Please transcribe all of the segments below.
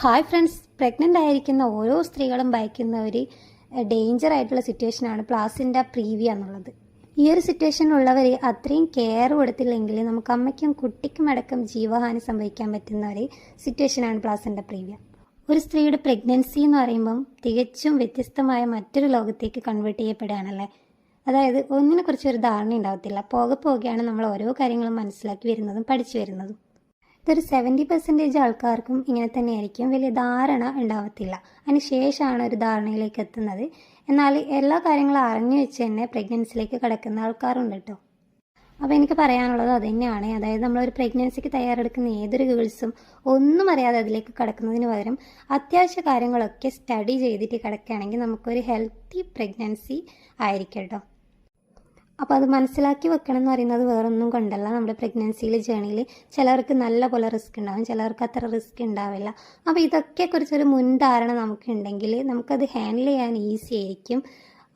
Hi friends pregnant ആയിരിക്കുന്ന ഓരോ സ്ത്രീകളും ഭയക്കുന്ന ഒരു ഡേഞ്ചർ ആയിട്ടുള്ള സിറ്റുവേഷനാണ് പ്ലാസിന്റെ പ്രീവിയ എന്നുള്ളത്. ഈ ഒരു സിറ്റുവേഷനിലുള്ളവർ അത്രയും കെയർ കൊടുത്തില്ലെങ്കിൽ നമുക്ക് അമ്മയ്ക്കും കുട്ടിക്കും അടക്കം ജീവഹാനി സംഭവിക്കാൻ പറ്റുന്ന ഒരു സിറ്റുവേഷനാണ് പ്ലാസിന്റെ പ്രീവിയ. ഒരു സ്ത്രീയുടെ പ്രഗ്നൻസി എന്ന് പറയുമ്പം തികച്ചും വ്യത്യസ്തമായ മറ്റൊരു ലോകത്തേക്ക് കൺവേർട്ട് ചെയ്യപ്പെടുകയാണല്ലേ? അതായത് ഒന്നിനെക്കുറിച്ച് ഒരു ധാരണ ഉണ്ടാവത്തില്ല. പോകെ പോകെയാണ് നമ്മൾ ഓരോ കാര്യങ്ങളും മനസ്സിലാക്കി വരുന്നതും പഠിച്ചു വരുന്നതും. ഇതൊരു സെവന്റി പെർസെന്റേജ് ആൾക്കാർക്കും ഇങ്ങനെ തന്നെയായിരിക്കും. വലിയ ധാരണ ഉണ്ടാവത്തില്ല. അതിന് ശേഷമാണ് ഒരു ധാരണയിലേക്ക് എത്തുന്നത്. എന്നാൽ എല്ലാ കാര്യങ്ങളും അറിഞ്ഞു വെച്ച് തന്നെ പ്രഗ്നൻസിലേക്ക് കിടക്കുന്ന ആൾക്കാരുണ്ട് കേട്ടോ. അപ്പോൾ എനിക്ക് പറയാനുള്ളത് അത് തന്നെയാണ് അതായത് നമ്മളൊരു പ്രഗ്നൻസിക്ക് തയ്യാറെടുക്കുന്ന ഏതൊരു ഗേൾസും ഒന്നും അറിയാതെ അതിലേക്ക് കിടക്കുന്നതിന് പകരം അത്യാവശ്യ കാര്യങ്ങളൊക്കെ സ്റ്റഡി ചെയ്തിട്ട് കിടക്കുകയാണെങ്കിൽ നമുക്കൊരു ഹെൽത്തി പ്രഗ്നൻസി ആയിരിക്കും കേട്ടോ. അപ്പോൾ അത് മനസ്സിലാക്കി വെക്കണം എന്ന് പറയുന്നത് വേറൊന്നും കൊണ്ടല്ല. നമ്മുടെ പ്രഗ്നൻസിയിൽ ജേണിയിൽ ചിലർക്ക് നല്ല പോലെ റിസ്ക് ഉണ്ടാവും ചിലർക്ക് അത്ര റിസ്ക് ഉണ്ടാവില്ല. അപ്പോൾ ഇതൊക്കെ കുറിച്ചൊരു മുൻധാരണ നമുക്കുണ്ടെങ്കിൽ നമുക്കത് ഹാൻഡിൽ ചെയ്യാൻ ഈസി ആയിരിക്കും.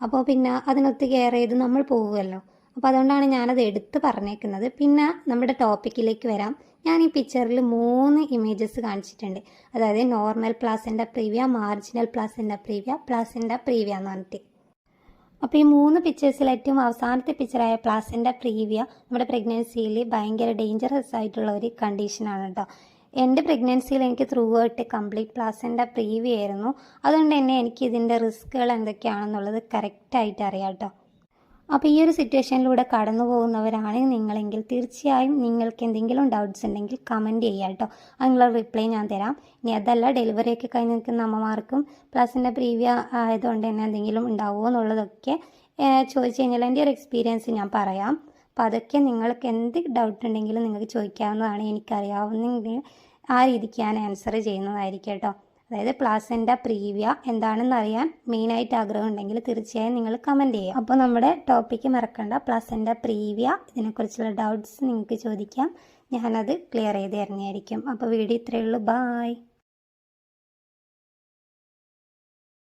അപ്പോൾ പിന്നെ അതിനൊത്ത് കെയർ ചെയ്ത് നമ്മൾ പോകുമല്ലോ അപ്പോൾ അതുകൊണ്ടാണ് ഞാനത് എടുത്ത് പറഞ്ഞേക്കുന്നത്. പിന്നെ നമ്മുടെ ടോപ്പിക്കിലേക്ക് വരാം. ഞാൻ ഈ പിക്ചറിൽ മൂന്ന് ഇമേജസ് കാണിച്ചിട്ടുണ്ട്. അതായത് normal placenta previa marginal placenta previa placenta previa എന്ന് പറഞ്ഞിട്ട്. അപ്പോൾ ഈ മൂന്ന് പിക്ചേഴ്സിൽ ഏറ്റവും അവസാനത്തെ പിക്ചറായ പ്ലാസിന്റെ പ്രീവിയ നമ്മുടെ പ്രഗ്നൻസിയിൽ ഭയങ്കര ഡേഞ്ചറസ് ആയിട്ടുള്ള ഒരു കണ്ടീഷനാണ് കേട്ടോ എന്റെ പ്രഗ്നൻസിയിൽ എനിക്ക് ത്രൂ ആയിട്ട് കംപ്ലീറ്റ് പ്ലാസിന്റെ പ്രീവിയ ആയിരുന്നു. അതുകൊണ്ട് തന്നെ എനിക്ക് ഇതിന്റെ റിസ്ക്കുകൾ എന്തൊക്കെയാണെന്നുള്ളത് കറക്റ്റായിട്ട് അറിയാം കേട്ടോ അപ്പോൾ ഈ ഒരു സിറ്റുവേഷനിലൂടെ കടന്നു പോകുന്നവരാണ് നിങ്ങളെങ്കിൽ. തീർച്ചയായും നിങ്ങൾക്ക് എന്തെങ്കിലും ഡൗട്ട്സ് ഉണ്ടെങ്കിൽ കമന്റ് ചെയ്യുക കേട്ടോ. അതിനുള്ള റിപ്ലൈ ഞാൻ തരാം. ഇനി അതല്ല ഡെലിവറി ഒക്കെ കഴിഞ്ഞ് നിൽക്കുന്ന അമ്മമാർക്കും പ്ലസിന്റെ പ്രീവിയ ആയതുകൊണ്ട് തന്നെ എന്തെങ്കിലും ഉണ്ടാവുമോ എന്നുള്ളതൊക്കെ ചോദിച്ചു കഴിഞ്ഞാൽ എന്റെ ഒരു എക്സ്പീരിയൻസ് ഞാൻ പറയാം. അപ്പോൾ അതൊക്കെ നിങ്ങൾക്ക് എന്ത് ഡൗട്ട് ഉണ്ടെങ്കിലും നിങ്ങൾക്ക് ചോദിക്കാവുന്നതാണ് എനിക്കറിയാവുന്നെങ്കിൽ ആ രീതിക്ക് ഞാൻ ആൻസർ ചെയ്യുന്നതായിരിക്കും കേട്ടോ. അതായത് പ്ലാസന്റെ പ്രീവിയ എന്താണെന്ന് അറിയാൻ മെയിനായിട്ട് ആഗ്രഹം ഉണ്ടെങ്കിൽ തീർച്ചയായും നിങ്ങൾ കമന്റ് ചെയ്യുക. അപ്പോൾ നമ്മുടെ ടോപ്പിക്ക് മറക്കണ്ട. പ്ലാസന്റെ പ്രീവിയ ഇതിനെക്കുറിച്ചുള്ള ഡൗട്ട്സ് നിങ്ങൾക്ക് ചോദിക്കാം. ഞാനത് ക്ലിയർ ചെയ്ത് തരുന്നതായിരിക്കും. അപ്പോൾ വീഡിയോ ഇത്രയേ ഉള്ളൂ. ബായ്